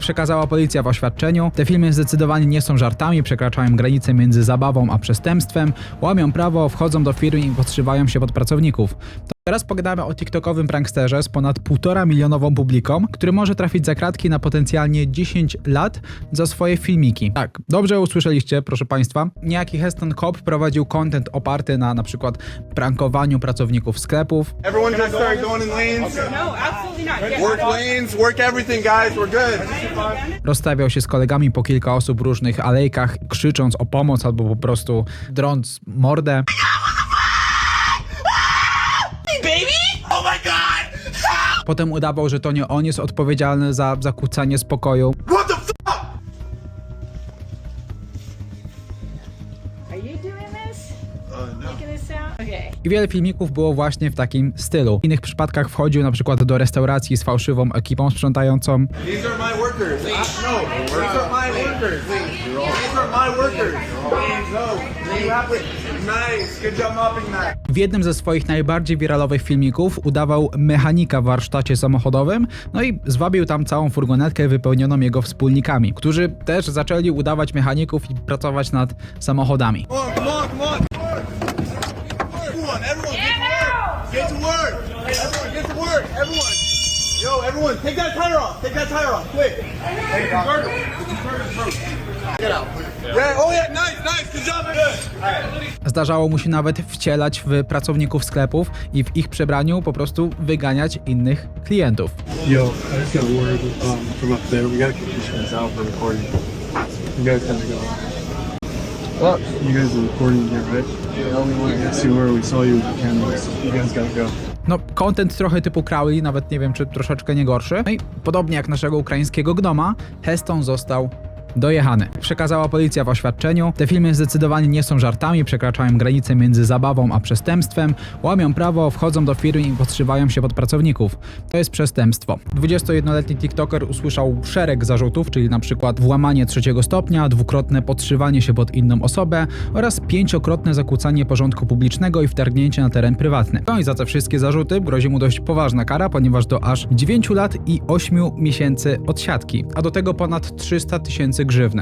przekazała policja w oświadczeniu, te filmy zdecydowanie nie są żartami, przekraczają granice między zabawą a przestępstwem, łamią prawo, wchodzą do firm i podszywają się pod pracowników. Teraz pogadamy o TikTokowym pranksterze z ponad 1,5 milionową publiką, który może trafić za kratki na potencjalnie 10 lat za swoje filmiki. Tak, dobrze usłyszeliście, proszę Państwa. Niejaki Heston Cobb prowadził content oparty na na przykład prankowaniu pracowników sklepów, Everyone just start going in lanes. No, absolutely not. Yes. Work lanes, work everything, guys. We're good. rozstawiał się z kolegami po kilka osób w różnych alejkach, krzycząc o pomoc albo po prostu drąc mordę. Oh my god! Potem udawał, że to nie on jest odpowiedzialny za zakłócanie spokoju. What the fuck? Are you doing this? I wiele filmików było właśnie w takim stylu. W innych przypadkach wchodził na przykład do restauracji z fałszywą ekipą sprzątającą. No. No. W jednym ze swoich najbardziej wiralowych filmików udawał mechanika w warsztacie samochodowym, no i zwabił tam całą furgonetkę wypełnioną jego wspólnikami, którzy też zaczęli udawać mechaników i pracować nad samochodami. Come on, come on, come on. Everyone, everyone, get to work. Get to work. Everyone, get to work. Everyone. Yo, everyone, take that tire off. Take that tire off, quick. Hey, convertible. Get out. Yeah. Oh yeah. Nice. Good job. Zdarzało mu się nawet wcielać w pracowników sklepów i w ich przebraniu po prostu wyganiać innych klientów. Yo, I just got a word um, from up there. We gotta kick these guys out for recording. You guys gotta go. What? You guys are recording here, right? Yeah, we want to see where we saw you with the cameras. You guys gotta go. No, content trochę typu Crowley, nawet nie wiem, czy troszeczkę nie gorszy. No i podobnie jak naszego ukraińskiego gnoma, Heston został dojechany. Przekazała policja w oświadczeniu, te filmy zdecydowanie nie są żartami, przekraczają granice między zabawą a przestępstwem, łamią prawo, wchodzą do firm i podszywają się pod pracowników. To jest przestępstwo. 21-letni TikToker usłyszał szereg zarzutów, czyli przykład włamanie trzeciego stopnia, dwukrotne podszywanie się pod inną osobę oraz pięciokrotne zakłócanie porządku publicznego i wtargnięcie na teren prywatny. No i za te wszystkie zarzuty grozi mu dość poważna kara, ponieważ do aż 9 lat i 8 miesięcy odsiadki, a do tego ponad 300 tysięcy grzywny.